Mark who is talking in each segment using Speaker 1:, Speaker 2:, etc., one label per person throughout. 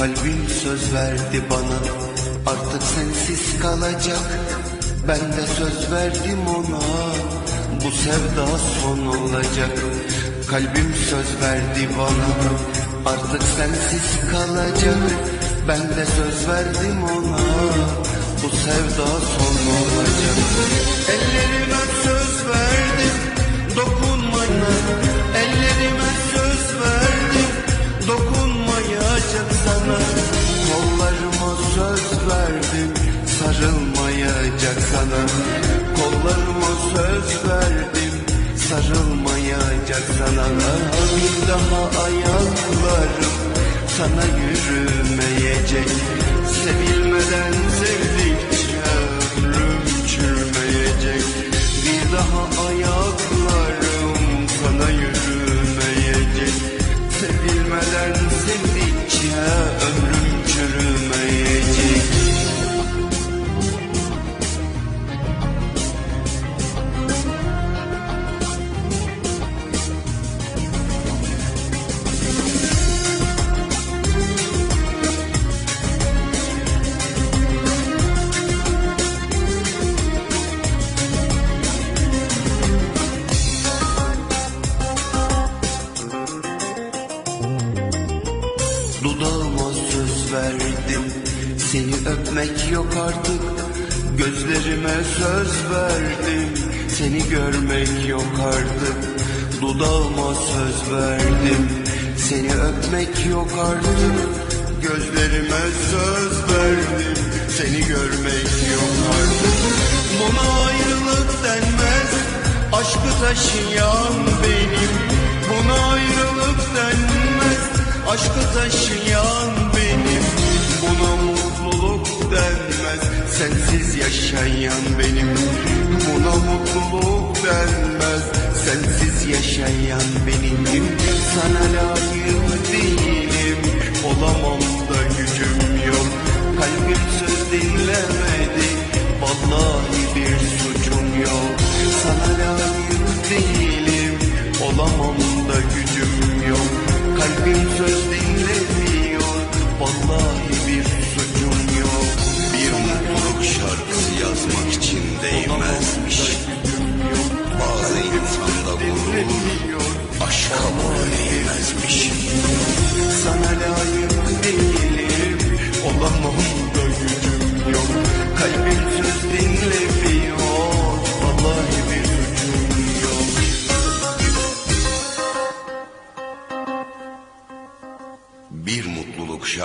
Speaker 1: Kalbim söz verdi bana artık sensiz kalacak. Ben de söz verdim ona. Bu sevda son olacak. Kalbim söz verdi bana. Artık sensiz kalacak. Ben de söz verdim ona. Bu sevda son olacak. Ellerime söz verdim sarılmayacak sana Kollarıma söz verdim sarılmayacak sana Bir daha ayaklarım sana yürümeyecek Sevilmeden sevdikçe ömrüm çürümeyecek. Bir daha ayaklarım sana yürümeyecek Sevilmeden sevdikçe Seni öpmek yok artık. Gözlerime söz verdim. Seni görmek yok artık. Dudağıma söz verdim. Seni öpmek yok artık. Gözlerime söz verdim. Seni görmek yok artık. Buna ayrılık denmez. Aşkı taşıyan benim. Buna ayrılık denmez. Aşkı taşıyan Sensiz yaşayan benim Buna mutluluk denmez Sensiz yaşayan benim Sana layık değilim. Olamam da gücüm yok Kalbim söz dinlemedi. Vallahi bir suçum yok Sana layık değilim. Olamam da gücüm yok Kalbim söz dinlemiyor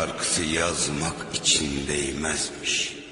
Speaker 2: şarkısı yazmak için değmezmiş.